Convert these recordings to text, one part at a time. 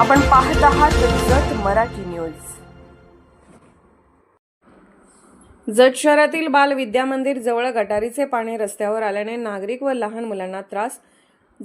आपण पाहत आहात जत मराठी न्यूज. जत शहरातील बाल विद्या मंदिर जवळ गटारीचे पाणी रस्त्यावर आल्याने नागरिक व लहान मुलांना त्रास.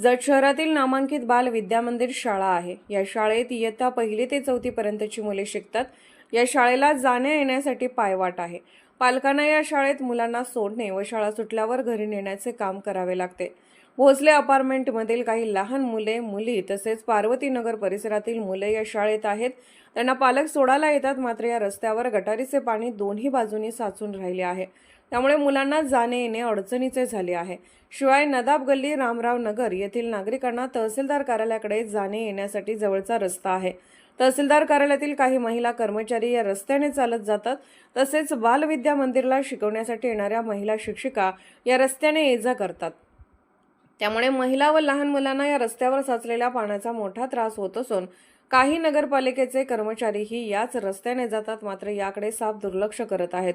जत शहरातील नामांकित बाल विद्या मंदिर शाळा आहे. या शाळेत इयत्ता पहिली ते चौथी पर्यंतची मुले शिकतात. या शाळेला जाण्या येण्यासाठी पायवाट आहे. पालकांना या शाळेत मुलांना सोडणे व शाळा सुटल्यावर घरी नेण्याचे काम करावे लागते. भोसले अपार्टमेंटमधील काही लहान मुले मुली तसेच पार्वतीनगर परिसरातील मुले या शाळेत आहेत. त्यांना पालक सोडायला येतात मात्र या रस्त्यावर गटारीचे पाणी दोन्ही बाजूनी साचून राहिले आहे. त्यामुळे मुलांना जाणे येणे अडचणीचे झाले आहे. शिवाय नदाब गल्ली रामराव नगर येथील नागरिकांना तहसीलदार कार्यालयाकडे जाणे येण्यासाठी जवळचा रस्ता आहे. तहसीलदार कार्यालयातील काही महिला कर्मचारी या रस्त्याने चालत जातात. तसेच बालविद्या मंदिरला शिकवण्यासाठी येणाऱ्या महिला शिक्षिका या रस्त्याने ये जा करतात. त्यामुळे महिला व लहान मुलांना या रस्त्यावर साचलेल्या पाण्याचा मोठा त्रास होत असून काही नगरपालिकेचे कर्मचारीही याच रस्त्याने जातात मात्र याकडे साफ दुर्लक्ष करत आहेत.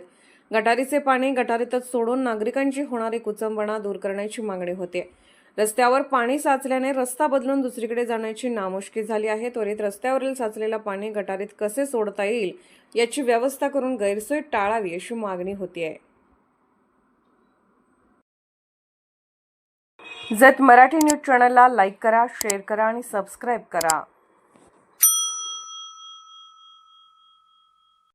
गटारीचे पाणी गटारीतच सोडून नागरिकांची होणारी कुचंबणा दूर करण्याची मागणी होते. रस्त्यावर पाणी साचल्याने रस्ता बदलून दुसरीकडे जाण्याची नामुष्की झाली आहे. त्वरित रस्त्यावरील साचलेलं पाणी गटारीत कसे सोडता येईल याची व्यवस्था करून गैरसोय टाळावी अशी मागणी होती आहे जत मराठी न्यूज चॅनलला लाईक करा शेअर करा आणि सबस्क्राईब करा.